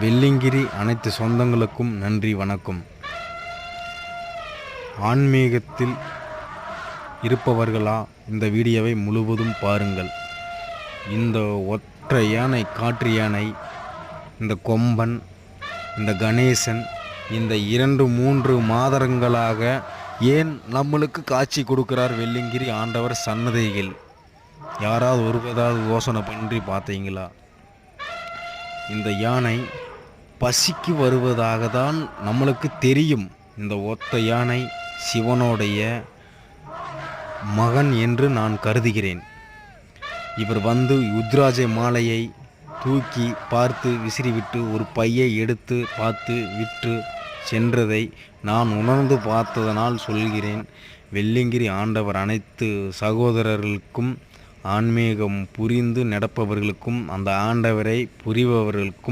வெள்ளிங்கிரி அனைத்து சொந்தங்களுக்கும் நன்றி வணக்கம். ஆன்மீகத்தில் இருப்பவர்களா இந்த வீடியோவை முழுவதும் பாருங்கள். இந்த ஒற்றை யானை காற்று யானை இந்த கொம்பன் இந்த கணேசன் இந்த இரண்டு மூன்று மாதங்களாக ஏன் நம்மளுக்கு காட்சி கொடுக்கிறார் வெள்ளிங்கிரி ஆண்டவர் சன்னதியில்? யாராவது ஒருவதாவது யோசனை பண்ணி பார்த்தீங்களா? இந்த யானை பசிக்கு வருவதாக தான் நம்மளுக்கு தெரியும். இந்த ஒத்த யானை சிவனுடைய மகன் என்று நான் கருதுகிறேன். இவர் வந்து உத்ராஜ மாலையை தூக்கி பார்த்து விசிறிவிட்டு ஒரு பையை எடுத்து பார்த்து விட்டு சென்றதை நான் உணர்ந்து பார்த்ததனால் சொல்கிறேன். வெள்ளிங்கிரி ஆண்டவர் அனைத்து சகோதரர்களுக்கும் ஆன்மீகம் புரிந்து நடப்பவர்களுக்கும் அந்த ஆண்டவரை புரிபவர்களுக்கும்